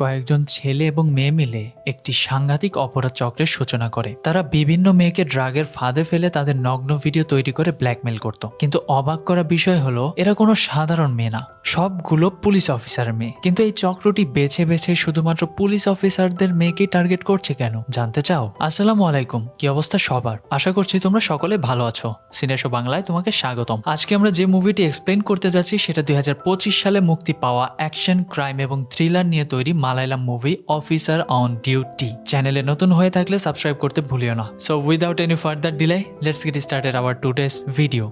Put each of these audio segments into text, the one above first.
কয়েকজন ছেলে এবং মেয়ে মিলে একটি সাংঘাতিক অপরাধ চক্রের সূচনা করে। তারা বিভিন্ন মেয়েকে ড্রাগের ফাঁদে ফেলে তাদের নগ্ন ভিডিও তৈরি করে ব্ল্যাকমেল করত। কিন্তু অবাক করা বিষয় হলো, এরা কোনো সাধারণ মেয়ে না। সবগুলো পুলিশ অফিসারের মেয়ে। কিন্তু এই চক্রটি বেছে বেছে শুধুমাত্র পুলিশ অফিসারদের মেয়েকেই টার্গেট করছে কেন? জানতে চাও? আসসালামু আলাইকুম। কি অবস্থা সবার? আশা করছি তোমরা সকলে ভালো আছো। সিনেশো বাংলায় তোমাকে স্বাগতম। আজকে আমরা যে মুভিটি এক্সপ্লেন করতে যাচ্ছি, সেটা দুই হাজার পঁচিশ সালে মুক্তি পাওয়া অ্যাকশন ক্রাইম এবং থ্রিলার নিয়ে তৈরি Malayalam movie officer on duty চ্যানেলে নতুন হয়ে থাকলে সাবস্ক্রাইব করতে ভুলিও না। So without any further delay let's get started our today's video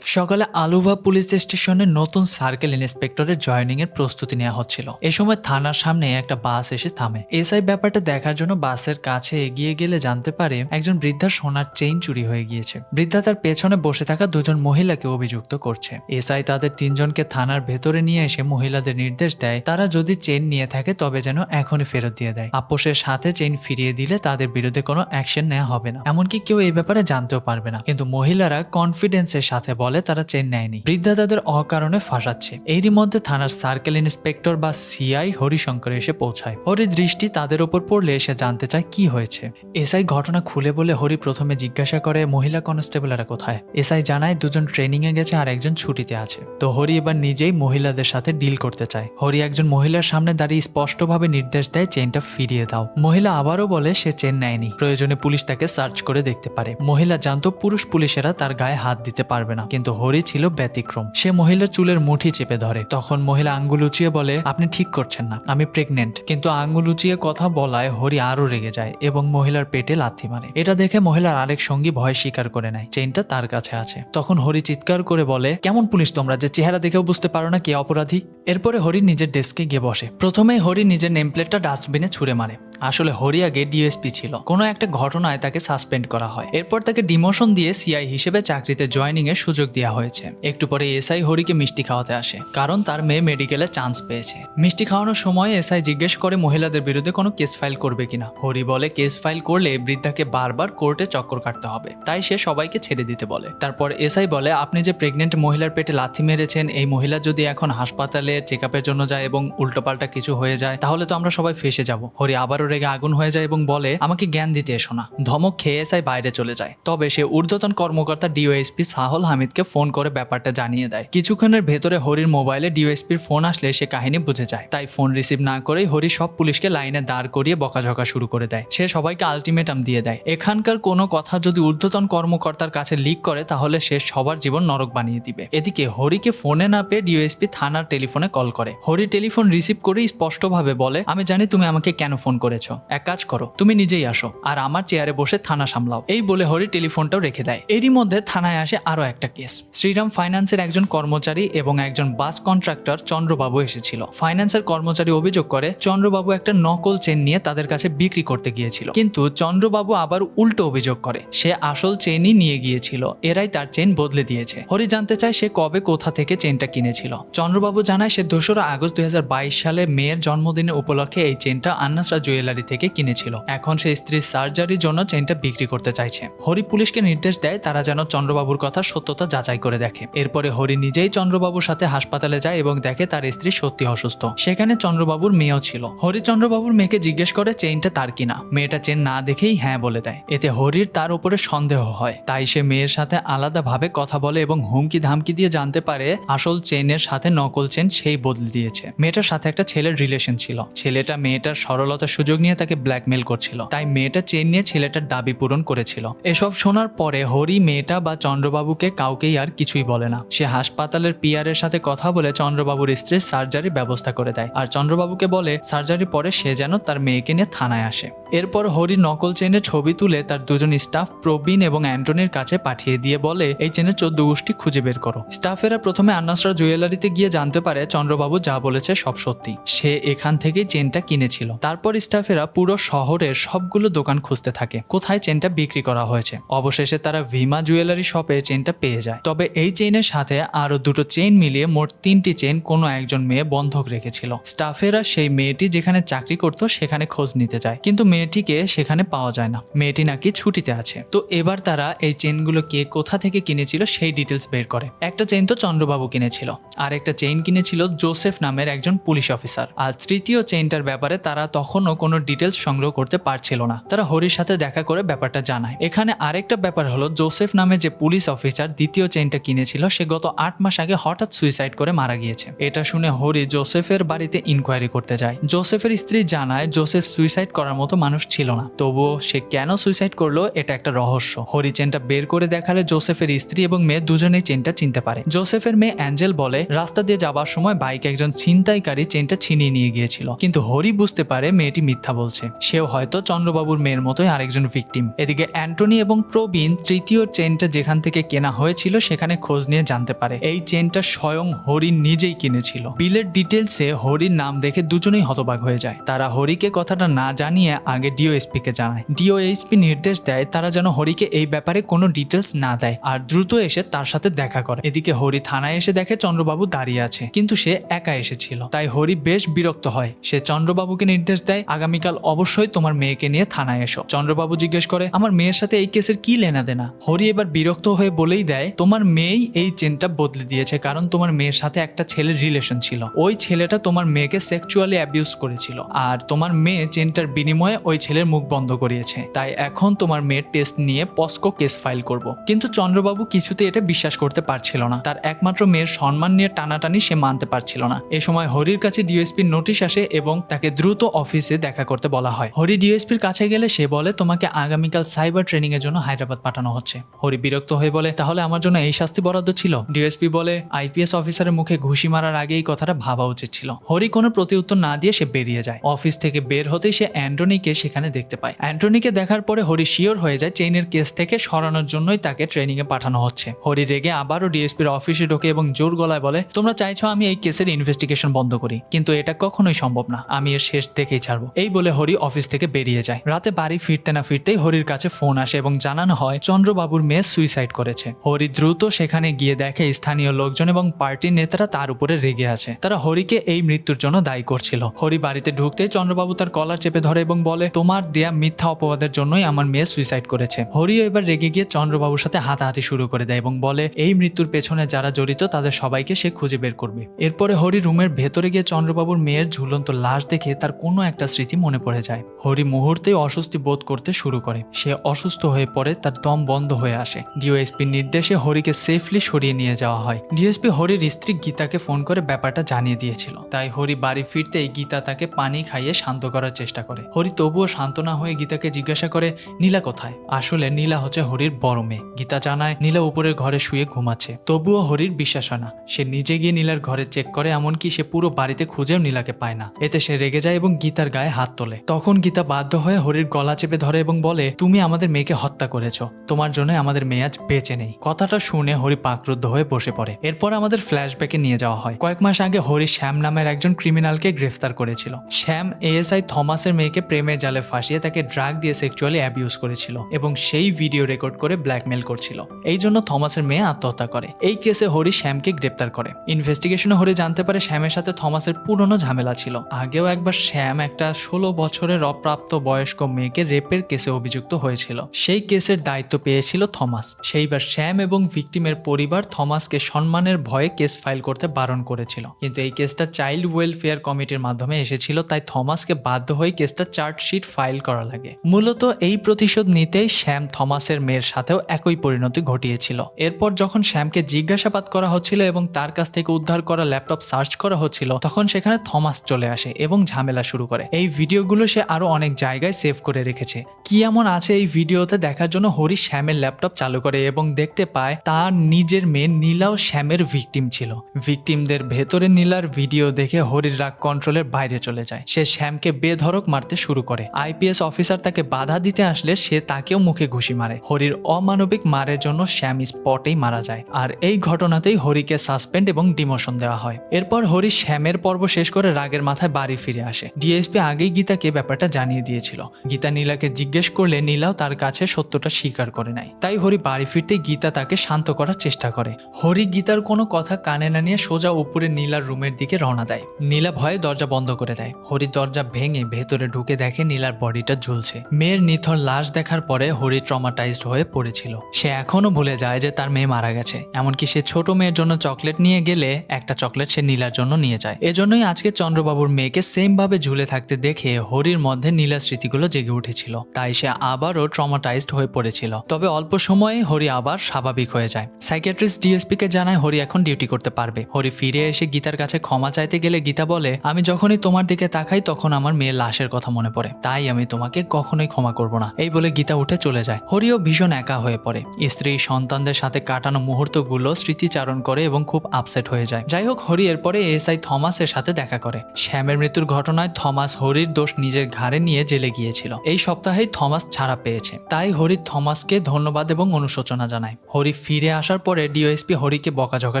সকালে আলুভা পুলিশ স্টেশনে নতুন সার্কেল ইন্সপেক্টরের জয়নিং এর প্রস্তুতি নেওয়া হচ্ছিল। এ সময় থানার সামনে একটা বাস এসে থামে। এসআই ব্যাপারটা দেখার জন্য বাসের কাছে এগিয়ে গেলে জানতে পারে একজন বৃদ্ধার সোনার চেইন চুরি হয়ে গিয়েছে। বৃদ্ধা তার পেছনে বসে থাকা দুজন মহিলাকে অভিযুক্ত করছে। এসআই তাদের তিনজনকে থানার ভেতরে নিয়ে এসে মহিলাদের নির্দেশ দেয়, তারা যদি চেইন নিয়ে থাকে তবে যেন এখনই ফেরত দিয়ে দেয়। আপোষের সাথে চেইন ফিরিয়ে দিলে তাদের বিরুদ্ধে কোনো অ্যাকশন নেওয়া হবে না। এমনকি কেউ এই ব্যাপারে জানতেও পারবে না। কিন্তু মহিলারা কনফিডেন্সের সাথে বলে তারা চেন নেয়নি। বৃদ্ধা তাদের অকারণে ফাঁসাচ্ছে। এরই মধ্যে থানার সার্কেল ইন্সপেক্টর বা সিআই হরিশঙ্কর এসে পৌঁছায়। হরি দৃষ্টি তাদের ওপর পড়লে এসে জানতে চায় কি হয়েছে। এসআই ঘটনা খুলে বলে হরি প্রথমে জিজ্ঞাসা করে, মহিলা কনস্টেবলরা কোথায়? এসআই জানায়, দুজন ট্রেনিং এ গেছে আর একজন ছুটিতে আছে। তো হরি এবার নিজেই মহিলাদের সাথে ডিল করতে চায়। হরি একজন মহিলার সামনে দাঁড়িয়ে স্পষ্টভাবে নির্দেশ দেয় চেনটা ফিরিয়ে দাও। মহিলা আবারও বলে, সে চেন নেয়নি। প্রয়োজনে পুলিশ তাকে সার্চ করে দেখতে পারে। মহিলা জানতো পুরুষ পুলিশেরা তার গায়ে হাত দিতে পারবে না। কিন্তু হরি ছিল ব্যতিক্রম। সে মহিলার চুলের মুঠি চেপে ধরে। তখন মহিলা আঙ্গুল উঁচিয়ে বলে, আপনি ঠিক করছেন না, আমি প্রেগনেন্ট কিন্তু আঙ্গুল উঁচিয়ে কথা বলায় হরি আরও রেগে যায় এবং মহিলার পেটে লাথি মারে। এটা দেখে মহিলার আরেক সঙ্গী ভয় স্বীকার করে নেয়। চেনটা তার কাছে আছে। তখন হরি চিৎকার করে বলে, কেমন পুলিশ তোমরা যে চেহারা দেখেও বুঝতে পারো না কে অপরাধী? এরপরে হরি নিজের ডেস্কে গিয়ে বসে। প্রথমে হরি নিজের নেমপ্লেটটা ডাস্টবিনে ছুঁড়ে মারে। আসলে হরি আগে ডিএসপি ছিল। কোনো একটা ঘটনায় তাকে সাসপেন্ড করা হয়। এরপর তাকে ডিমোশন দিয়ে সিআই হিসেবে চাকরিতে জয়নিং এর সুযোগ দেওয়া হয়েছে। একটু পরে এসআই হরিকে মিষ্টি খাওয়াতে আসে, কারণ তার মেয়ে মেডিকেলে চান্স পেয়েছে। মিষ্টি খাওয়ানোর সময় এসআই জিজ্ঞেস করে, মহিলাদের বিরুদ্ধে কোনো কেস ফাইল করবে কিনা? হরি বলে, কেস ফাইল করলে বৃদ্ধাকে বারবার কোর্টে চক্কর কাটতে হবে। তাই সে সবাইকে ছেড়ে দিতে বলে। তারপর এসআই বলে, আপনি যে প্রেগনেন্ট মহিলার পেটে লাথি মেরেছেন, এই মহিলা যদি এখন হাসপাতালে চেক জন্য যায় এবং উল্টোপাল্টা কিছু হয়ে যায়, তাহলে তো আমরা সবাই ফেসে যাব। হরি আবারও রেগে আগুন হয়ে যায় এবং বলে, আমাকে জ্ঞান দিতে এসো না। ধমক খেয়ে এসআই বাইরে চলে যায়। তবে সে ঊর্ধ্বতন কর্মকর্তা ডিওএসপি সাহল হামিদকে ফোন করে ব্যাপারটা জানিয়ে দেয়। কিছুক্ষণের ভেতরে হরির মোবাইলে ডিওএসপির ফোন আসলে সে কাহিনী বুঝে যায়। তাই ফোন রিসিভ না করেই হরি সব পুলিশকে লাইনে দাঁড় করিয়ে বকাঝকা শুরু করে দেয়। সে সবাইকে আলটিমেটাম দিয়ে দেয়। এখানকার কোনো কথা যদি ঊর্ধ্বতন কর্মকর্তার কাছে লিক করে, তাহলে সে সবার জীবন নরক বানিয়ে দিবে। এদিকে হরিকে ফোনে না পেয়ে ডিওএসপি থানার টেলিফোনে কল করে। হরি টেলিফোন রিসিভ করেই স্পষ্টভাবে বলে, আমি জানি তুমি আমাকে কেন ফোন করেছ। এক কাজ করো, তুমি নিজেই আসো আর আমার চেয়ারে বসে থানা সামলাও। এই বলে হরি টেলিফোনটাও রেখে দেয়। এরই মধ্যে থানায় আসে আরও একটা কেস। শ্রীরাম ফাইন্যান্সের একজন কর্মচারী এবং একজন বাস কন্ট্রাক্টর চন্দ্রবাবু এসেছিল। ফাইন্যান্সের কর্মচারী অভিযোগ করে, চন্দ্রবাবু একটা নকল চেন নিয়ে তাদের কাছে বিক্রি করতে গিয়েছিল। কিন্তু চন্দ্রবাবু আবার উল্টো অভিযোগ করে, সে আসল চেনই নিয়ে গিয়েছিল, এরাই তার চেন বদলে দিয়েছে। হরি জানতে চায় সে কবে কোথা থেকে চেনটা কিনেছিল। চন্দ্রবাবু জানায় সে দোসরা আগস্ট দুই হাজার বাইশ সালে মেয়ের জন্মদিনের উপলক্ষে এই চেনটা আন্নাসরা জুয়েলারি থেকে কিনেছিল। এখন সে স্ত্রীর সার্জারির জন্য চেনটা বিক্রি করতে চাইছে। হরি পুলিশকে নির্দেশ দেয় তারা যেন চন্দ্রবাবুর কথা সত্যতা যাচাই করে দেখে। এরপরে হরি নিজেই চন্দ্রবাবুর সাথে হাসপাতালে যায় এবং দেখে তার স্ত্রী সত্যি অসুস্থ। সেখানে চন্দ্রবাবুর মেয়েও ছিল। হরি চন্দ্রবাবুর মেয়েকে জিজ্ঞেস করে চেইনটা তার কিনা মেয়েটা চেন না দেখেই হ্যাঁ বলে দেয়। এতে হরির তার উপরে সন্দেহ হয়। তাই সে মেয়ের সাথে আলাদাভাবে কথা বলে এবং হুমকি ধামকি দিয়ে জানতে পারে, আসল চেনের সাথে নকল চেন সেই বদলে দিয়েছে। মেয়েটার সাথে একটা ছেলের রিলেশন ছিল। ছেলেটা মেয়েটার সরলতার সুযোগ নিয়ে তাকে ব্ল্যাকমেল করছিল। তাই মেয়েটা চেন নিয়ে ছেলেটার দাবি পূরণ করেছিল। এসব শোনার পরে হরি মেয়েটা বা চন্দ্রবাবুকে কাউকেই আর কিছুই বলে না। সে হাসপাতালের পিয়ারের সাথে কথা বলে চন্দ্রবাবুর স্ত্রীর সার্জারির ব্যবস্থা করে দেয় আর চন্দ্রবাবুকে বলে, সার্জারি পরে সে যেন তার মেয়েকে নিয়ে থানায় আসে। এরপর হরি নকল চেনের ছবি তুলে তার দুজন স্টাফ প্রবীণ এবং অ্যান্টনির কাছে পাঠিয়ে দিয়ে বলে, এই চেনের চোদ্দ গোষ্ঠী খুঁজে বের করো। স্টাফেরা প্রথমে আন্নাসরা জুয়েলারিতে গিয়ে জানতে পারে চন্দ্রবাবু যা বলেছে সব সত্যি। সে এখান থেকেই চেনটা কিনেছিল। তারপর স্টাফ স্টাফেরা পুরো শহরের সবগুলো দোকান খুঁজতে থাকে। কোথায় চেনটা বিক্রি করা হয়েছে? অবশেষে তারা ভিমা জুয়েলারি শপে চেনটা পেয়ে যায়। তবে এই চেইনের সাথে আরও দুটো চেইন মিলিয়ে মোট তিনটি চেন কোনো একজন মেয়ে বন্ধক রেখেছিল। স্টাফেরা সেই মেয়েটি যেখানে চাকরি করত সেখানে খোঁজ নিতে যায়। কিন্তু মেয়েটিকে সেখানে পাওয়া যায় না। মেয়েটি নাকি ছুটিতে আছে। তো এবার তারা এই চেনগুলো কে কোথা থেকে কিনেছিল সেই ডিটেলস বের করে। একটা চেইন তো চন্দ্রবাবু কিনেছিল। আর একটা চেইন কিনেছিল জোসেফ নামের একজন পুলিশ অফিসার। আর তৃতীয় চেইনটার ব্যাপারে তারা তখনও কোনো ডিটেলস সংগ্রহ করতে পারছিল না। তারা হরির সাথে দেখা করে ব্যাপারটা জানায়। এখানে আরেকটা ব্যাপার হলো, জোসেফ নামে যে পুলিশ অফিসার দ্বিতীয় চেইনটা কিনেছিল, সে গত আট মাস আগে হঠাৎ সুইসাইড করে মারা গিয়েছে। এটা শুনে হরি জোসেফের বাড়িতে ইনকোয়ারি করতে যায়। জোসেফের স্ত্রী জানায়, জোসেফ সুইসাইড করার মতো মানুষ ছিল না। তবুও সে কেন সুইসাইড করল, এটা একটা রহস্য। হরি চেনটা বের করে দেখালে জোসেফের স্ত্রী এবং মেয়ে দুজনেই চেনটা চিনতে পারে। জোসেফের মেয়ে অ্যাঞ্জেল বলে, রাস্তা দিয়ে যাবার সময় বাইকে একজন ছিনতাইকারী চেনটা ছিনিয়ে নিয়ে গিয়েছিল। কিন্তু হরি বুঝতে পারে মেয়েটি মিথ্যা বলছে। সেও হয়তো চন্দ্রবাবুর মেয়ের মতোই আরেকজন ভিকটিম এদিকে অ্যান্টনি এবং প্রবীণ তৃতীয় চেনটা যেখান থেকে কেনা হয়েছিল সেখানে খোঁজ নিয়ে জানতে পারে। এই চেনটা স্বয়ং হরি নিজেই কিনেছিল। বিলের ডিটেলসে হরির নাম দেখে দুজনেই হতবাক হয়ে যায়। তারা হরিকে কথাটা না জানিয়ে আগে ডিওএসপি কে জানায়। ডিওএসপি নির্দেশ দেয় তারা যেন হরিকে এই ব্যাপারে কোনো ডিটেলস না দেয় আর দ্রুত এসে তার সাথে দেখা করে। এদিকে হরি থানায় এসে দেখে চন্দ্রবাবু দাঁড়িয়ে আছে, কিন্তু সে একা এসেছিল। তাই হরি বেশ বিরক্ত হয়। সে চন্দ্রবাবুকে নির্দেশ দেয় আগামীকাল অবশ্যই তোমার মেয়েকে নিয়ে থানায় এসো। চন্দ্রবাবু জিজ্ঞেস করে, আমার মেয়ের সাথে এই কেসের কি লেনা দেনা? হরি এবার বিরক্ত হয়ে বলেই দেয়, তোমার মেয়েই এই চেনটা বদলে দিয়েছে, কারণ তোমার মেয়ের সাথে একটা ছেলের রিলেশন ছিল। ওই ছেলেটা তোমার মেয়েকে সেক্সুয়ালি অ্যাবিউজ করেছিল, আর তোমার মেয়ে চেনটার বিনিময়ে ওই ছেলের মুখ বন্ধ করিয়েছে। তাই এখন তোমার মেয়ের টেস্ট নিয়ে পস্কো কেস ফাইল করব। কিন্তু চন্দ্রবাবু কিছুতে এটা বিশ্বাস করতে পারছিল না। তার একমাত্র মেয়ের সম্মান নিয়ে টানাটানি সে মানতে পারছিল না। এ সময় হরির কাছে ডিওএসপির নোটিশ আসে এবং তাকে দ্রুত অফিসে দেখা করতে বলা হয়। হরি ডিওএসপির কাছে গেলে সে বলে, তোমাকে আগামীকাল সাইবার ট্রেনিং এর জন্য হায়দ্রাবাদ পাঠানো হচ্ছে। হরি বিরক্ত হয়ে বলে, তাহলে আমার জন্য এই শাস্তি বরাদ্দ ছিল? ডিওএসপি বলে, আইপিএস অফিসারের মুখে ঘুষি মারার আগে এই কথাটা ভাবা উচিত ছিল। হরি কোনো প্রতিউত্তর না দিয়ে সে বেরিয়ে যায়। অফিস থেকে বের হতেই সে অ্যান্টনিকে সেখানে দেখতে পায়। অ্যান্টনিকে দেখার পরে হরি শিওর হয়ে যায় চেইনের কেস থেকে সরানোর জন্যই তাকে ট্রেনিং এ পাঠানো হচ্ছে। হরি রেগে আবারও ডিএসপির অফিসে ঢোকে এবং জোর গলায় বলে, তোমরা চাইছো আমি এই কেসের ইনভেস্টিগেশন বন্ধ করি, কিন্তু এটা কখনোই সম্ভব না। আমি এর শেষ দেখেই ছাড়বো। এই বলে হরি অফিস থেকে বেরিয়ে যায়। রাতে বাড়ি ফিরতে না ফিরতেই হরির কাছে ফোন আসে এবং জানানো হয়, চন্দ্রবাবুর মেয়ে সুইসাইড করেছে। হরি দ্রুত সেখানে গিয়ে দেখে স্থানীয় লোকজন এবং পার্টির নেতারা তার উপরে রেগে আছে। তারা হরিকে এই মৃত্যুর জন্য দায়ী করছিল। হরি বাড়িতে ঢুকতেই চন্দ্রবাবু তার কলার চেপে ধরে এবং বলে, তোমার দেয়া মিথ্যা অপবাদের জন্যই আমার মেয়ে সুইসাইড করেছে। হরিও এবার রেগে গিয়ে চন্দ্রবাবুর সাথে হাতাহাতি শুরু করে দেয় এবং বলে, এই মৃত্যুর পেছনে যারা জড়িত, তাদের সবাইকে সে খুঁজে বের করবে। এরপরে হরি রুমের ভেতরে গিয়ে চন্দ্রবাবুর মেয়ের ঝুলন্ত লাশ দেখে তার কোনো একটা স্মৃতি মনে পড়ে যায়। হরি মুহূর্তেই অস্বস্তি বোধ করতে শুরু করে। সে অসুস্থ হয়ে পড়ে, তার দম বন্ধ হয়ে আসে। ডিওএসপির নির্দেশে হরিকে সেফলি সরিয়ে নিয়ে যাওয়া হয়। ডিএসপি হরির স্ত্রী গীতাকে ফোন করে ব্যাপারটা জানিয়ে দিয়েছিল। তাই হরি বাড়ি ফিরতেই গীতা তাকে পানি খাইয়ে শান্ত করার চেষ্টা করে। হরি তবুও শান্ত না হয়ে গীতাকে জিজ্ঞাসা করে, নীলা কোথায়? আসলে নীলা হচ্ছে হরির বড় মেয়ে। গীতা জানায়, নীলা উপরের ঘরে শুয়ে ঘুমাচ্ছে। তবুও হরির বিশ্বাস হয় না। সে নিজে গিয়ে নীলার ঘরে চেক করে, এমনকি সে পুরো বাড়িতে খুঁজেও নীলাকে পায় না। এতে সে রেগে যায় এবং গীতার গায়ে হাত তোলে। তখন গীতা বাধ্য হয়ে হরির গলা চেপে ধরে এবং বলে, তুমি আমাদের মেয়েকে হত্যা করেছ। তোমার জন্য আমাদের মেয়ে আজ বেঁচে নেই। কথাটা শুনে হরি পাকরুদ্ধ হয়ে বসে পড়ে। এরপর আমাদের ফ্ল্যাশব্যাকে নিয়ে যাওয়া হয়। কয়েক মাস আগে হরি শ্যাম নামের একজন ক্রিমিনালকে গ্রেফতার করেছিল। শ্যাম এএসআই থমাসের মেয়েকে প্রেমের জালে ফাঁসিয়ে তাকে ড্রাগ দিয়ে সেক্সুয়ালি অ্যাবিউজ করেছিল এবং সেই ভিডিও রেকর্ড করে ব্ল্যাকমেল করছিল। এই জন্য থমাসের মেয়ে আত্মহত্যা করে। এই কেসে হরি শ্যামকে গ্রেপ্তার করে। ইনভেস্টিগেশনে হরি জানতে পারে শ্যামের সাথে থমাসের পুরনো ঝামেলা ছিল। আগেও একবার শ্যাম একটা ষোলো বছরের অপ্রাপ্ত বয়স্ক মেয়েকে রেপের কেসে অভিযুক্ত হয়েছিল। সেই কেসের দায়িত্ব পেয়েছিল থমাস। সেইবার শ্যাম এবং ভিকটিমের পরিবার থমাসকে সম্মানের ভয়ে কেস ফাইল করতে বারণ করেছিল। কিন্তু এই কেসটা চাইল্ড ওয়েলফেয়ার কমিটির মাধ্যমে এসেছিল, তাই থমাসকে বাধ্য হয়ে কেসটা চার্জশিট ফাইল করা লাগে। মূলত এই প্রতিশোধ নিতেই শ্যাম থমাসের মেয়ের সাথেও একই পরিণতি ঘটিয়েছিল। এরপর যখন শ্যামকে জিজ্ঞাসাবাদ করা হচ্ছিল এবং তার কাছ থেকে উদ্ধার করা ল্যাপটপ সার্চ করা হচ্ছিল, তখন সেখানে থমাস চলে আসে এবং ঝামেলা শুরু করে। এই ভিডিওগুলো সে আরও অনেক জায়গায় সেভ করে রেখেছে। কি এমন আছে এই ভিডিওতে দেখার জন্য হরি শ্যামের ল্যাপটপ চালু করে এবং দেখতে পায় তার নিজের মেয়ে নীলাও শ্যামের ভিকটিম ছিল। ভিকটিমদের ভেতরে নীলার ভিডিও দেখে হরির রাগ কন্ট্রোলের বাইরে চলে যায়। সে শ্যামকে বেধরক মারতে শুরু করে। আইপিএস অফিসার তাকে বাধা দিতে আসলে সে তাকেও মুখে ঘুষি মারে। হরির অমানবিক মারের জন্য শ্যাম স্পটেই মারা যায়। আর এই ঘটনাতেই হরিকে সাসপেন্ড এবং ডিমোশন দেওয়া হয়। এরপর হরি শ্যামের পর্ব শেষ করে রাগের মাথায় বাড়ি ফিরে আসে। ডিএসপি আগেই গীতাকে ব্যাপারটা জানিয়ে দিয়েছিল। গীতা নীলাকে জিজ্ঞেস করলে নীলাও তার কাছে সত্যটা স্বীকার করে নেয়। তাই হরি বাড়ি ফিরতে গীতা তাকে শান্ত করার চেষ্টা করে। হরি গীতার কোনো কথা কানে না নিয়ে সোজা উপরে নীলার রুমের দিকে রওনা দেয়। নীলা ভয়ে দরজা বন্ধ করে দেয়। হরি দরজা ভেঙে ভেতরে ঢুকে দেখে নীলার বডিটা ঝুলছে। মেয়ের নিথর লাশ দেখার পরে হরি ট্রমাটাইজড হয়ে পড়েছিল। সে এখনও ভুলে যায় যে তার মেয়ে মারা গেছে। এমনকি সে ছোট মেয়ের জন্য চকলেট নিয়ে গেলে একটা চকলেট সে নীলার জন্য নিয়ে যায়। এজন্যই আজকে চন্দ্রবাবুর মেয়েকে সেম ভাবে ঝুলে থাকতে দেখে হরির মধ্যে নীলার স্মৃতিগুলো জেগে উঠেছিল। তাই সে আবারও ট্রমাটাইজড হয়ে পড়েছিল। তবে অল্প সময়ে হরি আবার স্বাভাবিক হয়ে যায়। সাইকিয়াট্রিস্ট ডিএসপি কে জানায় হরি এখন ডিউটি করতে পারবে। হরি ফিরে এসে গীতার কাছে ক্ষমা চাইতে গেলে গীতা বলে, আমি যখনই তোমার দিকে তাকাই তখন আমার মেয়ের লাশের কথা মনে পড়ে। তাই আমি তোমাকে কখনোই ক্ষমা করব না। এই বলে গীতা উঠে চলে যায়। হরিও ভীষণ একা হয়ে পড়ে। স্ত্রী, সন্তানদের সাথে কাটানো মুহূর্তগুলো স্মৃতিচারণ করে এবং খুব আপসেট হয়ে যায়। যাই হোক, হরি এরপরে এসআই থমাসের সাথে দেখা করে। শ্যামের মৃত্যুর ঘটনায় থমাস হরির দোষ নিজের ঘাড়ে নিয়ে জেলে গিয়েছিল। এই সপ্তাহেই থমাস ছাড়া পেয়েছে। তাই হরি থমাসকে ধন্যবাদ এবং অনুশোচনা জানায়। হরি ফিরে আসার পরে ডিওএসপি হরিকে বকাঝকা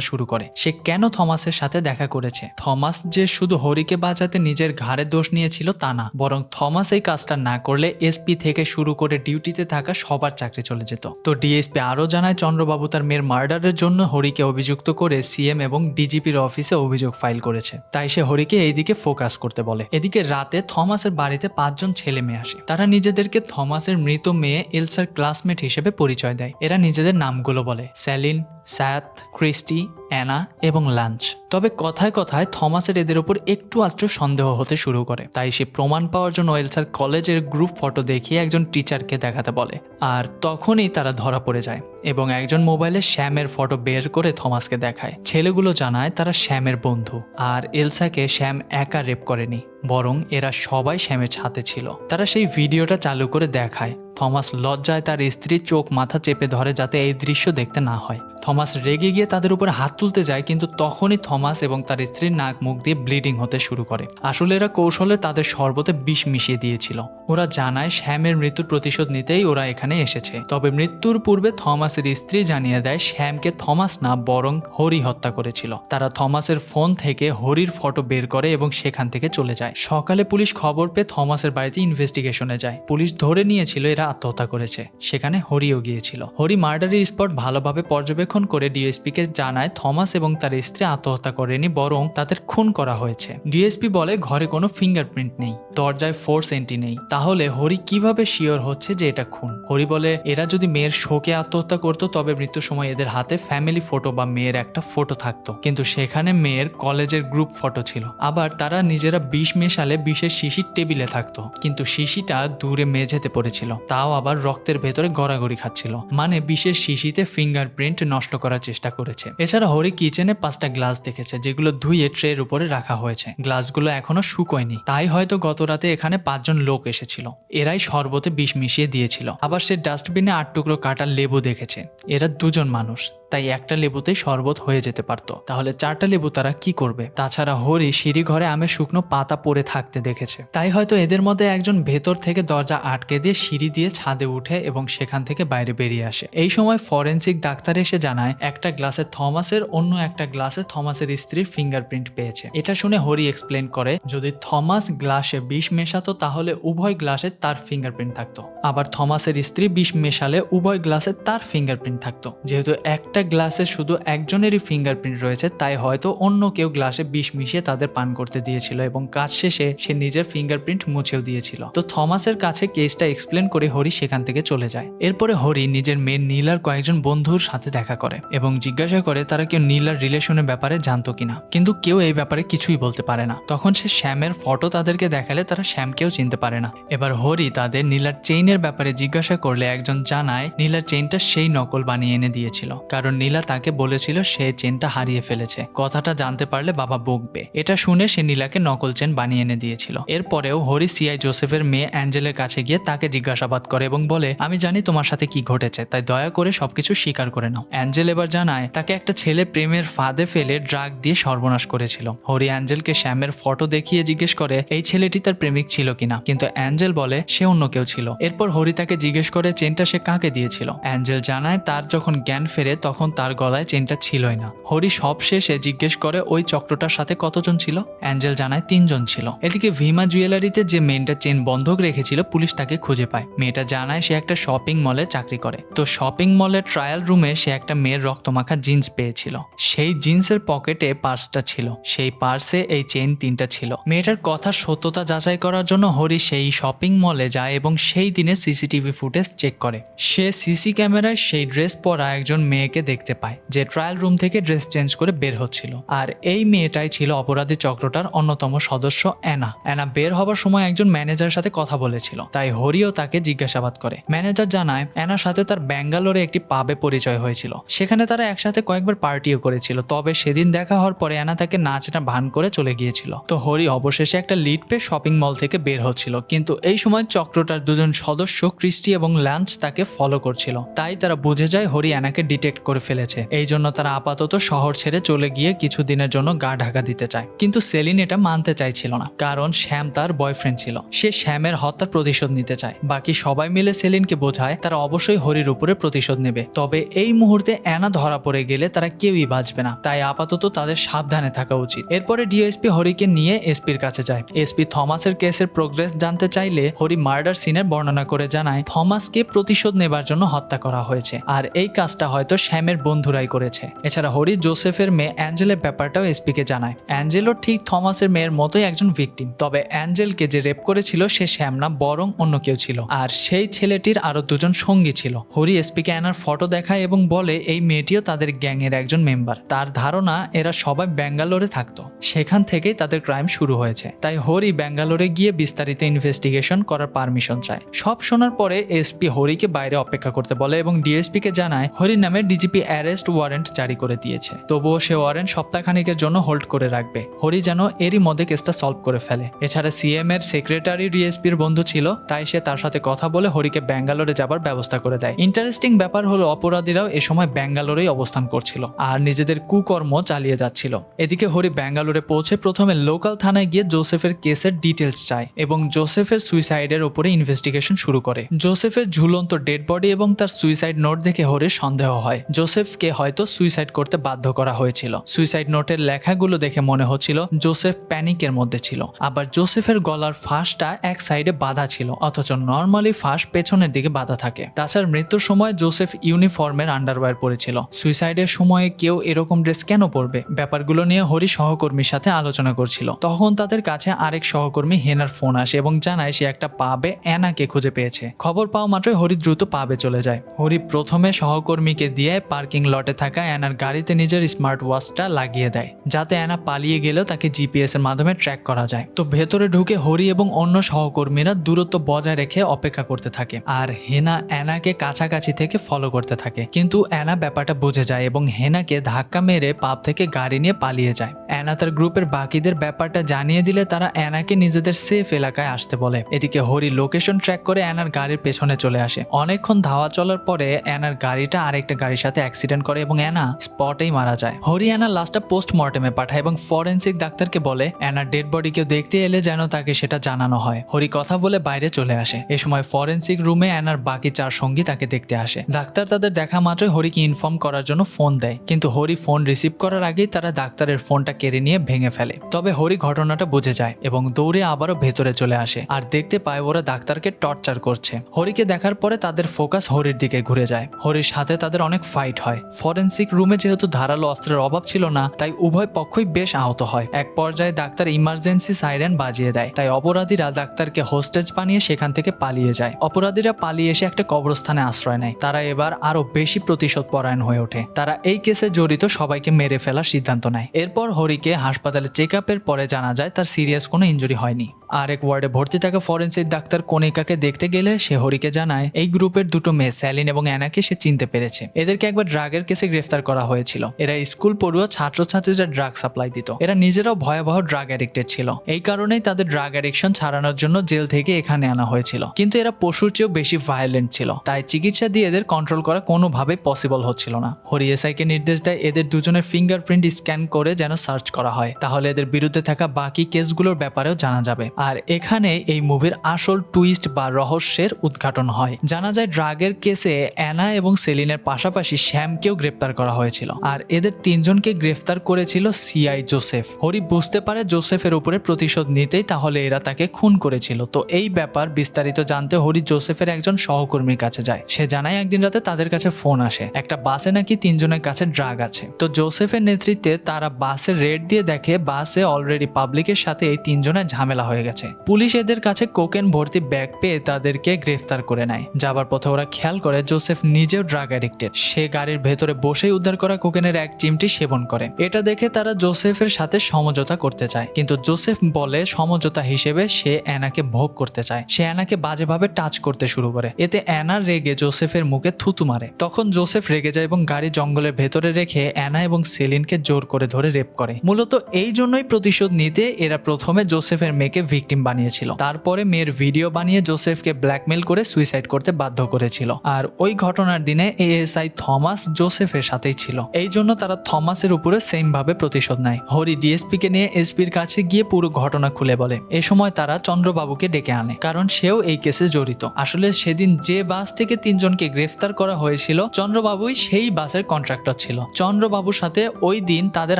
শুরু করে। সে কেন থমাসের সাথে দেখা করেছে? থমাস যে শুধু হরিকে বাঁচাতে নিজের ঘাড়ে দোষ নিয়েছিল তা না, বরং থমাস এই কাজটা না করলে এসপি থেকে শুরু করে ডিউটিতে থাকা সবার চাকরি চলে যেত। তো ডিএসপি আরও জানায়, চন্দ্রবাবু তার মেয়ের মার্ডারের জন্য হরিকে অভিযুক্ত করে সিএম এবং ডিজিপির অফিসে অভিযোগ ফাইল করেছে। তাই সে হরিকে এইদিকে ফোকাস করতে বলে। এদিকে রাতে থমাসের বাড়িতে পাঁচজন ছেলে মেয়ে আসে। তারা নিজেদেরকে থমাসের মৃত মেয়ে এলসার ক্লাসমেট হিসেবে পরিচয় দেয়। এরা নিজেদের নামগুলো বলে। স্যালিন, স্যাথ, ক্রিস্টি অ্যানা এবং লাঞ্চ। তবে কথায় কথায় থমাসের এদের উপর একটু আধটু সন্দেহ হতে শুরু করে। তাই সে প্রমাণ পাওয়ার জন্য এলসার কলেজের গ্রুপ ফটো দেখিয়ে একজন টিচারকে দেখাতে বলে। আর তখনই তারা ধরা পড়ে যায় এবং একজন মোবাইলে শ্যামের ফটো বের করে থমাসকে দেখায়। ছেলেগুলো জানায় তারা শ্যামের বন্ধু। আর এলসাকে শ্যাম একা রেপ করেনি, বরং এরা সবাই শ্যামের ছাতে ছিল। তারা সেই ভিডিওটা চালু করে দেখায়। থমাস লজ্জায় তার স্ত্রীর চোখ মাথা চেপে ধরে যাতে এই দৃশ্য দেখতে না হয়। থমাস রেগে গিয়ে তাদের উপর হাত তুলতে যায়, কিন্তু তখনই থমাস এবং তার স্ত্রীর নাক মুখ দিয়ে ব্লিডিং হতে শুরু করে। আসলে এরা কৌশলে তাদের শরবতে বিষ মিশিয়ে দিয়েছিল। ওরা জানায়, শ্যামের মৃত্যুর প্রতিশোধ নিতেই ওরা এখানে এসেছে। তবে মৃত্যুর পূর্বে থমাসের স্ত্রী জানিয়ে দেয়, শ্যামকে থমাস না, বরং হরি হত্যা করেছিল। তারা থমাসের ফোন থেকে হরির ফটো বের করে এবং সেখান থেকে চলে যায়। সকালে পুলিশ খবর পেয়ে থমাসের বাড়িতে ইনভেস্টিগেশনে যায়। পুলিশ ধরে নিয়েছিল, এরা আত্মহত্যা করেছে। সেখানে হরিও গিয়েছিল। হরি মার্ডারের স্পট ভালোভাবে পর্যবেক্ষণ করে ডিএসপি কে জানায়, থমাস এবং তার স্ত্রী আত্মহত্যা করেনি, বরং তাদের খুন করা হয়েছে। ডিএসপি বলে, ঘরে কোনো ফিঙ্গারপ্রিন্ট নেই, দরজায় ফোর সেন্টি নেই। তাহলে হরি কীভাবে শিওর হচ্ছে যে এটা খুন? হরি বলে, এরা যদি মেয়ের শোকে আত্মহত্যা করতো, তবে মৃত্যুর সময় এদের হাতে ফ্যামিলি ফটো বা মেয়ের একটা ফটো থাকতো। কিন্তু সেখানে মেয়ের কলেজের গ্রুপ ফটো ছিল। আবার তারা নিজেরা বিষ মেশালে বিষের শিশির টেবিলে থাকতো। কিন্তু শিশিটা দূরে মেঝেতে পড়েছিল। তাও আবার রক্তের ভেতরে গড়াগড়ি খাচ্ছিল। মানে বিশেষ শিশিতে ফিঙ্গারপ্রিন্ট নষ্ট করার চেষ্টা করেছে। এছাড়া হরি কিচেনে পাঁচটা গ্লাস দেখেছে, যেগুলো ধুয়ে ট্রের উপরে রাখা হয়েছে। গ্লাসগুলো এখনও শুকোয়নি। তাই হয়তো গত রাতে এখানে পাঁচজন লোক এসেছিল। এরাই শরবতে বিষ মিশিয়ে দিয়েছিল। আবার সে ডাস্টবিনে আট টুকরো কাটা লেবু দেখেছে। এরা দুজন মানুষ। তাই একটা লেবুতে শরবত হয়ে যেতে পারতো। তাহলে চারটা লেবু তারা কি করবে? তাছাড়া হরি সিঁড়ি ঘরে আমের শুকনো পাতা পড়ে থাকতে দেখেছে। তাই হয়তো এদের মধ্যে একজন ভেতর থেকে দরজা আটকে দিয়ে সিঁড়ি দিয়ে ছাদে উঠে এবং সেখান থেকে বাইরে বেরিয়ে আসে। এই সময় ফরেন্সিক ডাক্তার এসে জানায়, একটা গ্লাসে থমাসের, অন্য একটা গ্লাসে থমাসের স্ত্রীর ফিঙ্গারপ্রিন্ট পেয়েছে। এটা শুনে হরি এক্সপ্লেন করে, যদি থমাস গ্লাসে বিষ মেশাতো তাহলে উভয় গ্লাসে তার ফিঙ্গারপ্রিন্ট থাকতো। আবার থমাসের স্ত্রী বিষ মেশালে উভয় গ্লাসে তার ফিঙ্গারপ্রিন্ট থাকতো। যেহেতু একটা গ্লাসে শুধু একজনেরই ফিঙ্গারপ্রিন্ট রয়েছে, তাই হয়তো অন্য কেউ গ্লাসে বিষ মিশিয়ে তাদের পান করতে দিয়েছিল এবং কাজ শেষে সে নিজের ফিঙ্গারপ্রিন্ট মুছেও দিয়েছিল। তো থমাসের কাছে কেসটা এক্সপ্লেন করে হরি সেখান থেকে চলে যায়। এরপরে হরি নিজের মেয়ে নীলার কয়েকজন বন্ধুর সাথে দেখা করে এবং জিজ্ঞাসা করে, তারা কেউ নীলার রিলেশনের ব্যাপারে জানতো কিনা? কিন্তু কেউ এই ব্যাপারে কিছুই বলতে পারে না। তখন সে শ্যামের ফটো তাদেরকে দেখালে তারা শ্যামকেও চিনতে পারে না। এবার হরি তাদের নীলার চেইনের ব্যাপারে জিজ্ঞাসা করলে একজন জানায়, নীলার চেইনটা সেই নকল বানিয়ে এনে দিয়েছিল। কারণ নীলা তাকে বলেছিল সে চেনটা হারিয়ে ফেলেছে। কথাটা জানতে পারলে বাবা বকবে। এটা শুনে সে নীলাকে নকল চেন বানিয়ে এনে দিয়েছিল। এরপরেও হরি সিআই জোসেফের মেয়ে অ্যাঞ্জেলের কাছে গিয়ে তাকে জিজ্ঞাসাবাদ করে এবং বলে, আমি জানি তোমার সাথে কি ঘটেছে, তাই দয়া করে সবকিছু স্বীকার করে নাও। অ্যাঞ্জেল এবার জানায়, তাকে একটা ছেলে প্রেমের ফাঁদে ফেলে ড্রাগ দিয়ে সর্বনাশ করেছিল। হরি অ্যাঞ্জেলকে শ্যামের ফটো দেখিয়ে জিজ্ঞেস করে, এই ছেলেটি তার প্রেমিক ছিল কিনা? কিন্তু অ্যাঞ্জেল বলে, সে অন্য কেউ ছিল। এরপর হরি তাকে জিজ্ঞেস করে, চেনটা সে কাকে দিয়েছিল? অ্যাঞ্জেল জানায়, তার যখন জ্ঞান ফেরে, তখন তখন তার গলায় চেনটা ছিলই না। হরি সব শেষে জিজ্ঞেস করে, ওই চক্রটার সাথে কতজন ছিল? অ্যাঞ্জেল জানায়, তিনজন ছিল। এদিকে ভিমা জুয়েলারিতে যে মেয়েটা চেন বন্ধক রেখেছিল, পুলিশ তাকে খুঁজে পায়। মেয়েটা জানায়, সে একটা শপিং মলে চাকরি করে। তো শপিং মলের ট্রায়াল রুমে সে একটা মেয়ের রক্তমাখা জিন্স পেয়েছিল। সেই জিন্সের পকেটে পার্সটা ছিল। সেই পার্সে এই চেন তিনটা ছিল। মেয়েটার কথা সত্যতা যাচাই করার জন্য হরি সেই শপিং মলে যায় এবং সেই দিনের সিসিটিভি ফুটেজ চেক করে। সে সিসি ক্যামেরায় সেই ড্রেস পরা একজন মেয়েকে দেখতে পায়, যে ট্রায়াল রুম থেকে ড্রেস চেঞ্জ করে বের হচ্ছিল। আর এই মেয়েটাই ছিল অপরাধী চক্রটার অন্যতম সদস্য অ্যানা। অ্যানা বের হবার সময় একজন ম্যানেজারের সাথে কথা বলেছিল। তাই হরিও তাকে জিজ্ঞাসাবাদ করে। ম্যানেজার জানায়, অ্যানার সাথে তার ব্যাঙ্গালোরে একটি পাবে পরিচয় হয়েছিল। সেখানে তারা একসাথে কয়েকবার পার্টিও করেছিল। তবে সেদিন দেখা হওয়ার পরে অ্যানা তাকে নাচটা ভান করে চলে গিয়েছিল। তো হরি অবশেষে একটা লিড পেয়ে শপিং মল থেকে বের হচ্ছিল। কিন্তু এই সময় চক্রটার দুজন সদস্য ক্রিস্টি এবং ল্যান্স তাকে ফলো করছিল। তাই তারা বুঝে যায় হরি অ্যানাকে ডিটেক্ট করে ফেলেছে। এই জন্য তারা আপাতত শহর ছেড়ে চলে গিয়ে কিছু দিনের জন্য গা ঢাকা দিতে চায়। কিন্তু সেলিন এটা মানতে চাইছিল না, কারণ শ্যাম তার বয়ফ্রেন্ড ছিল। সে শ্যামের হত্যার প্রতিশোধ নিতে চায়। বাকি সবাই মিলে সেলিনকে বোঝায়, তারা অবশ্যই হরির উপরে প্রতিশোধ নেবে। তবে এই মুহূর্তে অ্যানা ধরা পড়ে গেলে তারা কেউই বাঁচবে না। তাই আপাতত তাদের সাবধানে থাকা উচিত। এরপরে ডিএসপি হরিকে নিয়ে এসপির কাছে যায়। এসপি থমাসের কেসের প্রোগ্রেস জানতে চাইলে হরি মার্ডার সিনের বর্ণনা করে জানায়, থমাসকে প্রতিশোধ নেবার জন্য হত্যা করা হয়েছে। আর এই কাজটা হয়তো শ্যামের বন্ধুরাই করেছে। এছাড়া হরি জোসেফের মেয়ে অ্যাঞ্জেলের ব্যাপারটাও এসপিকে জানায়। অ্যাঞ্জেলও ঠিক থমাসের মেয়ের মতোই একজন ভিকটিম। তবে অ্যাঞ্জেলকে যে রেপ করেছিল, সে শ্যাম না বরং অন্য কেউ ছিল। আর সেই ছেলেটির আরও দুজন সঙ্গী ছিল। হরি এসপিকে অ্যানার ফটো দেখায় এবং বলে, এই মেয়েটিও তাদের গ্যাংয়ের একজন মেম্বার। তার ধারণা, এরা সবাই ব্যাঙ্গালোরে থাকতো। সেখান থেকেই তাদের ক্রাইম শুরু হয়েছে। তাই হরি ব্যাঙ্গালোরে গিয়ে বিস্তারিত ইনভেস্টিগেশন করার পারমিশন চায়। সব শোনার পরে এসপি হরিকে বাইরে অপেক্ষা করতে বলে এবং ডিএসপি কে জানায় হরি নামে ডিজিপি অ্যারেস্ট ওয়ারেন্ট জারি করে দিয়েছে। তবুও সে ওয়ারেন্ট সপ্তাহখানিকের জন্য হোল্ড করে রাখবে। হরি যেন এরই মধ্যে কেসটা সলভ করে ফেলে। এছাড়া সিএম এর সেক্রেটারি ডিএসপির বন্ধু ছিল, তাই সে তার সাথে কথা বলে হরিকে ব্যাঙ্গালোরে যাবার ব্যবস্থা করে দেয়। ইন্টারেস্টিং ব্যাপার হলো অপরাধীরাও এ সময় ব্যাঙ্গালোরেই অবস্থান করছিল আর নিজেদের কুকর্ম চালিয়ে যাচ্ছিল। এদিকে হরি ব্যাঙ্গালোরে পৌঁছে প্রথমে লোকাল থানায় গিয়ে জোসেফের কেসের ডিটেলস চায় এবং জোসেফের সুইসাইডের উপরে ইনভেস্টিগেশন শুরু করে। জোসেফের ঝুলন্ত ডেড বডি এবং তার সুইসাইড নোট দেখে হরির সন্দেহ হয়। জোসেফকে হয়তো সুইসাইড করতে বাধ্য করা হয়েছিল। সুইসাইড নোটের লেখাগুলো দেখে মনে হচ্ছিল জোসেফ প্যানিকের মধ্যে ছিল। আবার জোসেফের গলার ফাঁসটা এক সাইডে বাঁধা ছিল, অথচ নর্মালি ফাঁস পেছনের দিকে বাঁধা থাকে। তাছাড়া মৃত্যুর সময় জোসেফ ইউনিফর্মের আন্ডারওয়্যার পরেছিল। সুইসাইডের সময়ে কেউ এরকম ড্রেস কেন পরবে? ব্যাপারগুলো নিয়ে হরি সহকর্মীর সাথে আলোচনা করছিল। তখন তাদের কাছে আরেক সহকর্মী হেনার ফোন আসে এবং জানায় সে একটা পাবে অ্যানাকে খুঁজে পেয়েছে। খবর পাওয়া মাত্রই হরি দ্রুত পাবে চলে যায়। হরি প্রথমে সহকর্মীকে দিয়ে পার্কিং লটে থাকা অ্যানার গাড়িতে নিজের স্মার্ট ওয়াচটা লাগিয়ে দেয়, যাতে অ্যানা পালিয়ে গেলেও তাকে জিপিএস এর মাধ্যমে ট্র্যাক করা যায়। তো ভেতরে ঢুকে হরি এবং অন্য সহকর্মীরা দূরত্ব বজায় রেখে অপেক্ষা করতে থাকে আর হেনা অ্যানাকে কাছাকাছি থেকে ফলো করতে থাকে। কিন্তু অ্যানা ব্যাপারটা বুঝে যায় এবং হেনাকে ধাক্কা মেরে পাপ থেকে গাড়ি নিয়ে পালিয়ে যায়। অ্যানা তার গ্রুপের বাকিদের ব্যাপারটা জানিয়ে দিলে তারা অ্যানাকে নিজেদের সেফ এলাকায় আসতে বলে। এদিকে হরি লোকেশন ট্র্যাক করে অ্যানার গাড়ির পেছনে চলে আসে। অনেকক্ষণ ধাওয়া চলার পরে অ্যানার গাড়িটা আরেকটা গাড়ির সাথে অ্যাক্সিডেন্ট করে এবং অ্যানা স্পটেই মারা যায়। হরি অ্যানার লাস্টটা পোস্ট মর্টেমে পাঠায় এবং ফরেন্সিক ডাক্তারকে বলে, অ্যানার ডেড বডি কেউ দেখতে এলে যেন তাকে সেটা জানানো হয়। হরি কথা বলে বাইরে চলে আসে। এ সময় ফরেন্সিক রুমে অ্যানার বাকি চার সঙ্গী তাকে দেখতে আসে। ডাক্তার তাদের দেখা মাত্রই হরিকে ইনফর্ম করার জন্য ফোন দেয়। কিন্তু হরি ফোন রিসিভ করার আগেই তারা ডাক্তারের ফোনটা কেড়ে নিয়ে ভেঙে ফেলে। তবে হরি ঘটনাটা বুঝে যায় এবং দৌড়ে আবারও ভেতরে চলে আসে। আর দেখতে পায় ওরা ডাক্তারকে টর্চার করছে। হরিকে দেখার পরে তাদের ফোকাস হরির দিকে ঘুরে যায়। হরির সাথে তাদের অনেক ফাইট হয়। ফরেন্সিক রুমে যেহেতু ধারালো অস্ত্রের অভাব ছিল না, তাই উভয় পক্ষই বেশ আহত হয়। এক পর্যায়ে ডাক্তার ইমার্জেন্সি সাইরেন বাজিয়ে দেয়, তাই অপরাধীরা ডাক্তারকে হোস্টেজ বানিয়ে সেখান থেকে পালিয়ে যায়। অপরাধীরা পালিয়ে এসে একটা কবরস্থানে আশ্রয় নেয়। তারা এবার আরও বেশি প্রতিশোধ পরায়ণ হয়ে ওঠে। তারা এই কেসে জড়িত সবাইকে মেরে ফেলার সিদ্ধান্ত নেয়। এরপর হরিকে হাসপাতালে চেক আপের পরে জানা যায় তার সিরিয়াস কোনো ইঞ্জুরি হয়নি। আরেক ওয়ার্ডে ভর্তি থাকা ফরেন্সিক ডাক্তার কনিকাকে দেখতে গেলে সে হরিকে জানায়, এই গ্রুপের দুটো মেয়ে, স্যালিন এবং অ্যানাকে সে চিনতে পেরেছে। এদেরকে একবার ড্রাগের কেসে গ্রেফতার করা হয়েছিল। এরা স্কুল পড়ুয়া ছাত্রছাত্রীরা ড্রাগ সাপ্লাই দিত। এরা নিজেরাও ভয়াবহ ড্রাগ অ্যাডিক্টেড ছিল। এই কারণেই তাদের ড্রাগ অ্যাডিকশন ছাড়ানোর জন্য জেল থেকে এখানে আনা হয়েছিল। কিন্তু এরা পশুর চেয়েও বেশি ভায়োলেন্ট ছিল। তাই চিকিৎসা দিয়ে এদের কন্ট্রোল করা কোনোভাবেই পসিবল হচ্ছিল না। হরি এসআইকে নির্দেশ দেয় এদের দুজনের ফিঙ্গারপ্রিন্ট স্ক্যান করে যেন সার্চ করা হয়। তাহলে এদের বিরুদ্ধে থাকা বাকি কেসগুলোর ব্যাপারেও জানা যাবে। আর এখানে এই মুভির আসল টুইস্ট বা রহস্যের উদ্ঘাটন হয়। জানা যায় ড্রাগের কেসে অ্যানা এবং সেলিনের পাশাপাশি শ্যামকেও গ্রেপ্তার করা হয়েছিল। আর এদের তিনজনকে গ্রেফতার করেছিল সিআই জোসেফ। হরি বুঝতে পারে জোসেফের উপরে প্রতিশোধ নিতেই তাহলে এরা তাকে খুন করেছিল। তো এই ব্যাপার বিস্তারিত জানতে হরি জোসেফের একজন সহকর্মীর কাছে যায়। সে জানায় একদিন রাতে তাদের কাছে ফোন আসে। একটা বাসে নাকি তিনজনের কাছে ড্রাগ আছে। তো জোসেফের নেতৃত্বে তারা বাসে রেড দিয়ে দেখে বাসে অলরেডি পাবলিকের সাথে এই তিনজনের ঝামেলা হয়ে গেছে। পুলিশ এদের কাছে কোকেন ভর্তি ব্যাগ পেয়ে তাদেরকে গ্রেফতার করে নেয়। যাবার পথে ওরা খেয়াল করে জোসেফ নিজেও ড্রাগ অ্যাডিক্টেড। সে গাড়ির ভেতরে বসেই উদ্ধার করা কোকেনের এক চিমটি সেবন করে। এটা দেখে তারা জোসেফের সাথে সমঝোতা করতে চায়। কিন্তু জোসেফ বলে সমঝোতা হিসেবে সে অ্যানাকে ভোগ করতে চায়। সে অ্যানাকে বাজেভাবে টাচ করতে শুরু করে। এতে অ্যানা রেগে জোসেফের মুখে থুতু মারে। তখন জোসেফ রেগে যায় এবং গাড়ি জঙ্গলের ভেতরে রেখে অ্যানা এবং সেলিনকে জোর করে ধরে রেপ করে। মূলত এই জন্যই প্রতিশোধ নিতে এরা প্রথমে জোসেফের মেয়েকে ভিকটিম বানিয়েছিল। তারপরে মেয়ের ভিডিও বানিয়ে জোসেফকে ব্ল্যাকমেল করে সুইসাইড করতে বাধ্য করেছিল। আর ওই ঘটনার দিনে এএসআই থমাস জোসেফের সাথেই ছিল। এই জন্য তারা থমাসের উপরে সেম ভাবে প্রতিশোধ নেয়। হরি ডিএসপি কে নিয়ে এসপির কাছে গিয়ে পুরো ঘটনা খুলে বলে। এ সময় তারা চন্দ্রবাবুকে ডেকে আনে, কারণ সেও এই কেসে জড়িত। আসলে সেদিন যে বাস থেকে তিনজনকে গ্রেফতার করা হয়েছিল, চন্দ্রবাবুই সেই বাসের কন্ট্রাক্টর ছিল। চন্দ্রবাবুর সাথে ওই দিন তাদের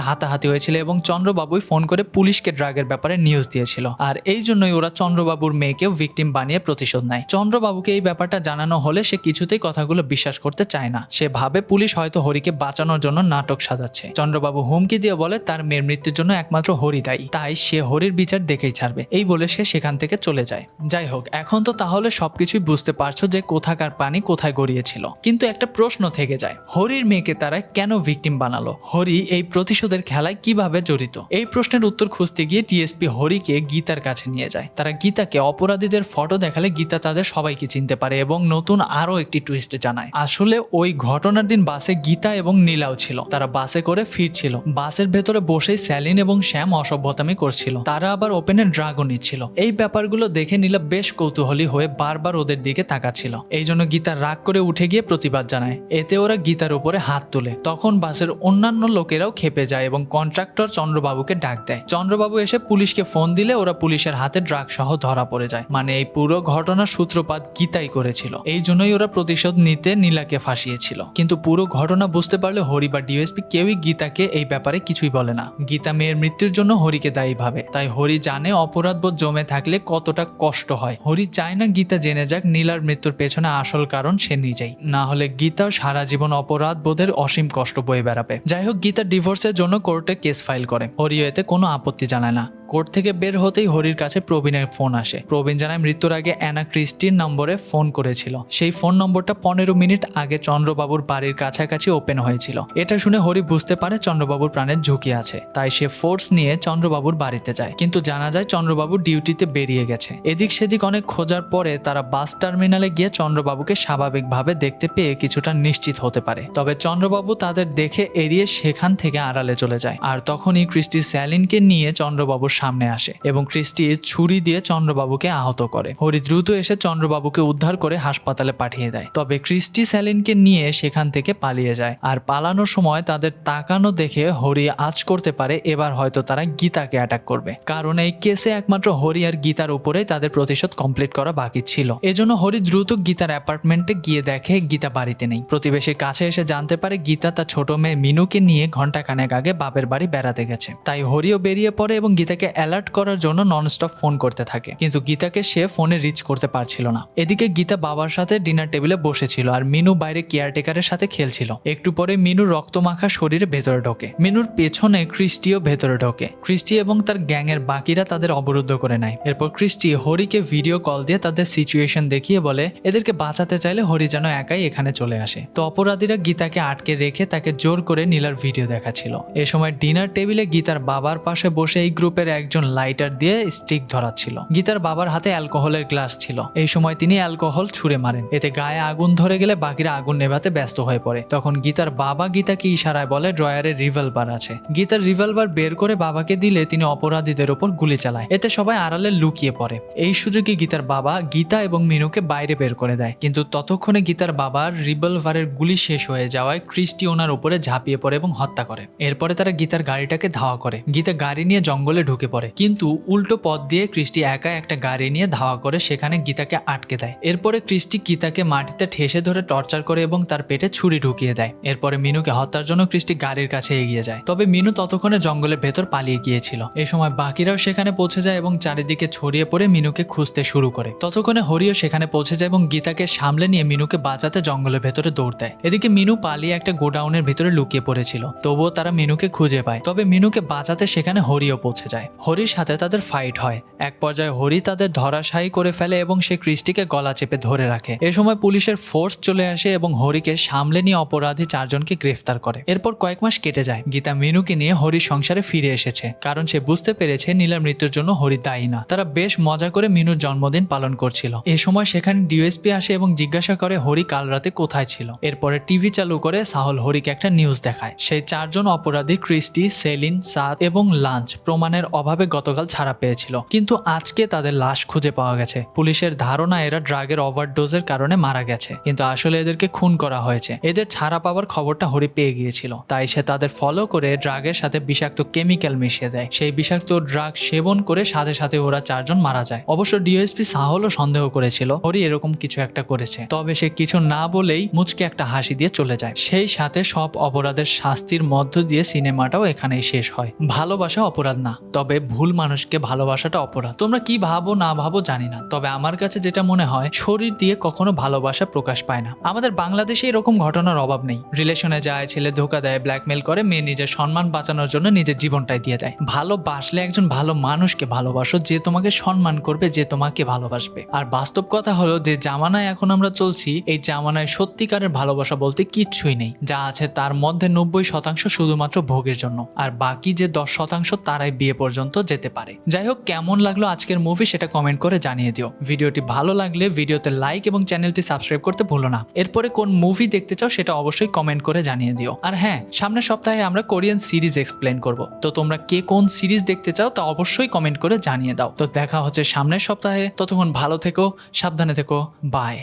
হাতাহাতি হয়েছিল এবং চন্দ্রবাবুই ফোন করে পুলিশকে ড্রাগের ব্যাপারে নিউজ দিয়েছিল। আর এই জন্যই ওরা চন্দ্রবাবুর মেয়েকেও ভিকটিম বানিয়ে প্রতিশোধ নেয়। চন্দ্রবাবুকে এই ব্যাপারটা জানানো হলে সে কিছুতেই কথাগুলো বিশ্বাস করতে চায় না। সে ভাবে পুলিশ হয়তো হরিকে বাঁচানোর জন্য নাটক সাজাচ্ছে। চন্দ্রবাবু হুমকি দিয়ে বলে, তার মেয়ের মৃত্যুর জন্য একমাত্র হরি দায়ী। তাই সে হরির বিচার দেখেই ছাড়বে। এই বলে সে সেখান থেকে চলে যায়। যাই হোক, এখন তো তাহলে সবকিছুই বুঝতে পারছ যে কোথাকার পানি কোথায় গড়িয়েছিল। কিন্তু একটা প্রশ্ন থেকে যায়, হরির মেয়েকে তারা কেন ভিকটিম বানালো? হরি এই প্রতিশোধের খেলায় কীভাবে জড়িত? এই প্রশ্নের উত্তর খুঁজতে গিয়ে টিএসপি হরিকে গীতার কাছে নিয়ে যায়। তারা গীতাকে অপরাধীদের ফটো দেখালে গীতা তাদের সবাইকে চিনতে পারে এবং নতুন আরও একটি টুইস্ট জানায়। আসলে ওই ঘটনার দিন বাসে গীতা এবং নীলাও ছিল। তারা বাসে করে ফিরছিল। বাসের ভেতরে বসেই স্যালিন এবং শ্যাম অসভ্যতামি করছিল। তারা আবার ওপেনে ড্রাগন নিচ্ছিল এই ব্যাপারগুলো দেখে নীলা বেশ কৌতূহলী হয়ে বারবার ওদের দিকে তাকাচ্ছিল। এই জন্য গীতা রাগ করে উঠে গিয়ে প্রতিবাদ জানায়। এতে ওরা গীতার উপরে হাত তুলে। তখন বাসের অন্যান্য লোকেরাও খেপে যায় এবং কন্ট্রাক্টর চন্দ্রবাবুকে ডাক দেয়। চন্দ্রবাবু এসে পুলিশকে ফোন দিলে ওরা পুলিশের হাতে ড্রাগ সহ ধরা পড়ে যায়। মানে এই পুরো ঘটনার সূত্রপাত গীতাই করেছিল। এই জন্যই ওরা প্রতিশোধ নিতে নীলাকে ফাঁসিয়েছিল। কিন্তু পুরো ঘটনা বুঝতে পারলে হরি বা ডিএসপি কেউই গীতাকে এই ব্যাপারে কিছুই বলে না। গীতা মেয়ের মৃত্যুর জন্য হরিকে দায়ী ভাবে। তাই হরি জানে অপরাধবোধ জমে থাকলে কতটা কষ্ট হয়। হরি চায় না গীতা জেনে যাক নীলার মৃত্যুর পেছনে আসল কারণ সে নিজেই। না হলে গীতা সারা জীবন অপরাধ বোধের অসীম কষ্ট বয়ে বেড়াবে। যাই হোক, গীতা ডিভোর্সের জন্য কোর্টে কেস ফাইল করে। হরিও এতে কোনো আপত্তি জানায় না। কোর্ট থেকে বের হতেই হরির কাছে প্রবীণের ফোন আসে। প্রবীণ জানায়, মৃত্যুর আগে অ্যানা ক্রিস্টির নম্বরে ফোন করেছিল। সেই ফোন নম্বরটা পনেরো মিনিট আগে চন্দ্রবাবুর বাড়ির কাছাকাছি ওপেন হয়েছিল। এটা শুনে হরি বুঝতে পারে চন্দ্রবাবুর প্রাণের ঝুঁকি আছে। তাই সে ফোর্স নিয়ে চন্দ্রবাবুর বাড়িতে যায়। কিন্তু জানা যায় চন্দ্রবাবু ডিউটিতে বেরিয়ে গেছে। এদিক সেদিক অনেক খোঁজার পরে তারা বাস টার্মিনালে গিয়ে চন্দ্রবাবুকে স্বাভাবিকভাবে দেখতে পেয়ে কিছুটা নিশ্চিত হতে পারে। তবে চন্দ্রবাবু তাদের দেখে এড়িয়ে সেখান থেকে আড়ালে চলে যায়। আর তখনই ক্রিস্টি স্যালিনকে নিয়ে চন্দ্রবাবুর সামনে আসে এবং ক্রিস্টি ছুরি দিয়ে চন্দ্রবাবুকে আহত করে। হরি দ্রুত এসে চন্দ্রবাবুকে উদ্ধার করে হাসপাতালে পাঠিয়ে দেয়। তবে ক্রিস্টি স্যালিনকে নিয়ে সেখান থেকে পালিয়ে যায়। আর পালানোর সময় তাদের তাকানো দেখে হরি আজ করতে পারে, এবার হয়তো তারা গীতাকে অ্যাটাক করবে। কারণ এই কেসে একমাত্র হরি আর গীতার উপরেই তাদের প্রতিশোধ কমপ্লিট করা বাকি ছিল। এজন্য হরি দ্রুত গীতার অ্যাপার্টমেন্টে গিয়ে দেখে গীতা বাড়িতে নেই। প্রতিবেশীর কাছে এসে জানতে পারে গীতা তার ছোট মেয়ে মিনুকে নিয়ে ঘণ্টা খানেক আগে বাপের বাড়ি বেড়াতে গেছে। তাই হরিও বেরিয়ে পড়ে এবং গীতাকে অ্যালার্ট করার জন্য ননস্টপ ফোন করতে থাকে। কিন্তু গীতাকে সে ফোনে রিচ করতে পারছিল না। এদিকে গীতা বাবার সাথে ডিনার টেবিলে বসেছিল আর মিনু বাইরে কেয়ারটেকারের সাথে খেলছিল। একটু পরে মিনুর রক্তমাখা শরীরে ভেতরে ঢোকে। মিনুর পেছনে ক্রিস্টিও ভেতরে ঢোকে। ক্রিস্টি এবং তার গ্যাংয়ের বাকিরা তাদের অবরুদ্ধ করে নেয়। এরপর ক্রিস্টি হরিকে ভিডিও কল দিয়ে তাদের সিচুয়েশন দেখিয়ে বলে, এদেরকে বাঁচাতে চাইলে হরি যেন একাই এখানে চলে আসে। তো অপরাধীরা গীতাকে আটকে রেখে তাকে জোর করে নীলার ভিডিও দেখাচ্ছিল। এ সময় ডিনার টেবিলে গীতার বাবার পাশে বসে এই গ্রুপের একজন লাইটার দিয়ে স্টিক ধরাচ্ছিল গীতার বাবার হাতে অ্যালকোহলের গ্লাস ছিল। এই সময় তিনি অ্যালকোহল ছুঁড়ে মারেন। এতে গায়ে আগুন ধরে গেলে বাকিরা আগুন নেভাতে ব্যস্ত হয়ে পড়ে। তখন গীতার বাবা গীতাকে ইশারায় বলে ড্রয়ারে রিভলভার আছে। গীতার রিভলভার বের করে বাবাকে দিলে তিনি অপরাধীদের ওপর গুলি চালায়। এতে সবাই আড়ালে লুকিয়ে পড়ে। এই সুযোগে গীতার বাবা গীতা এবং মিনুকে বাইরে বের করে দেয়। কিন্তু ততক্ষণে গীতার বাবার রিভলভারের গুলি শেষ হয়ে যাওয়ায় ক্রিস্টি ওনার উপরে ঝাঁপিয়ে পড়ে এবং হত্যা করে। এরপরে তারা গীতার গাড়িটাকে ধাওয়া করে। গীতা গাড়ি নিয়ে জঙ্গলে ঢুকে পড়ে। কিন্তু উল্টো পথ দিয়ে ক্রিস্টি একা একটা গাড়ি নিয়ে ধাওয়া করে সেখানে গীতাকে আটকে দেয়। এরপরে ক্রিস্টি গীতাকে মাটিতে ঠেসে ধরে টর্চার করে এবং তার পেটে ছুরি ঢুকিয়ে দেয়। এরপরে মিনুকে হত্যার জন্য ক্রিস্টি গাড়ির কাছে এগিয়ে যায়। তবে মিনু ততক্ষণে জঙ্গলের ভেতর পালিয়ে গিয়েছিল। এ সময় বাকিরাও সেখানে পৌঁছে যায় এবং চারিদিকে ছড়িয়ে পড়ে মিনুকে খুঁজতে শুরু করে। ততক্ষণে হরিও সেখানে পৌঁছে যায় এবং গীতাকে সামলে নিয়ে মিনুকে বাঁচাতে জঙ্গলের ভেতরে দৌড় দেয়। এদিকে মিনু পালিয়ে একটা গোডাউনের ভিতরে লুকিয়ে পড়েছিল। তবুও তারা মিনুকে খুঁজে পায়। তবে মিনুকে বাঁচাতে সেখানে হরিও পৌঁছে যায়। হরির সাথে তাদের ফাইট হয়। এক পর্যায়ে হরি তাদের ধরাশায়ী করে ফেলে এবং সে ক্রিস্টিকে গলা চেপে ধরে রাখে। এ সময় পুলিশের ফোর্স চলে আসে এবং হরিকে সামলে নিয়ে অপরাধী চারজনকে গ্রেফতার করে। এরপর কয়েক মাস কেটে যায়। গীতা মিনুকে নিয়ে হরির সংসারে ফিরে এসেছে। কারণ সে বুঝতে পেরেছে নীলার মৃত্যুর জন্য হরি দায়ী না। তারা বেশ মজা করে মিনুর জন্মদিন পালন করছিল। এ সময় সেখানে ডিওএসপি আসে এবং জিজ্ঞাসা করে হরি কাল রাতে কোথায় ছিল। এরপরে টিভি চালু করে সাহল হরিকে একটা নিউজ দেখায়। সেই চারজন অপরাধী ক্রিস্টি সেলিন, সাদ এবং লাঞ্চ প্রমাণের অভাবে গতকাল ছাড়া পেয়েছিল। কিন্তু আজকে তাদের লাশ খুঁজে পাওয়া গেছে। পুলিশের ধারণা এরা ড্রাগের ওভারডোজের কারণে মারা গেছে। কিন্তু আসলে এদেরকে খুন করা হয়েছে। এদের ছাড়া পাওয়ার খবরটা হরি পেয়ে গিয়েছিল। তাই সে তাদের ফলো করে ড্রাগের সাথে বিষাক্ত কেমিক্যাল মিশিয়ে দেয়। সেই বিষাক্ত ড্রাগ সেবন করে সাথে সাথে ওরা চারজন মারা যায়। অবশ্য ডিএসপি সাহলও সন্দেহ করেছিল। হরি এরকম কিছু একটা করেছে। তবে সে কিছু না বলেই মুচকে একটা হাসি দিয়ে চলে যায়। সেই সাথে সব অপরাধের শাস্তির মধ্য দিয়ে সিনেমাটাও এখানেই শেষ হয়। ভালোবাসা অপরাধ না। তবে ভুল মানুষকে ভালোবাসাটা অপরাধ। তোমরা কি ভাবো না ভাবো জানি না, তবে আমার কাছে যেটা মনে হয়, শরীর দিয়ে কখনো ভালোবাসা প্রকাশ পায় না। আমাদের বাংলাদেশে এরকম ঘটনার অভাব নেই। রিলেশনে যায়, ছেলে ধোকা দেয় ব্ল্যাকমেল করে, মেয়ে নিজের সম্মান বাঁচানোর জন্য নিজের জীবনটাই দিয়ে দেয় ভালোবাসলে একজন ভালো মানুষকে ভালোবাসো যে তোমাকে সম্মান করবে, যে তোমাকে ভালোবাসবে। আর বাস্তব কথা হলো যে জামানায় এখন আমরা চলছি, এই জামানায় সত্যিকারের ভালোবাসা বলতে কিচ্ছুই নেই। যা আছে তার মধ্যে নব্বই শতাংশ শুধুমাত্র ভোগের জন্য, আর বাকি যে দশ শতাংশ তারাই বিয়ে পর্যন্ত যেতে পারে। যাই হোক কেমন লাগল আজকের মুভি সেটা কমেন্ট করে জানিয়ে দিও। ভিডিওটি ভালো লাগলে ভিডিওতে লাইক এবং চ্যানেলটি সাবস্ক্রাইব করতে ভুলো না। এরপরে কোন মুভি দেখতে চাও সেটা অবশ্যই কমেন্ট করে জানিয়ে দিও। আর হ্যাঁ সামনের সপ্তাহে আমরা কোরিয়ান সিরিজ এক্সপ্লেন করব। তো তোমরা কে কোন সিরিজ দেখতে চাও তা অবশ্যই কমেন্ট করে জানিয়ে দাও। তো দেখা হচ্ছে সামনের সপ্তাহে। ততক্ষণ ভালো থেকো, সাবধানে থেকো। বাই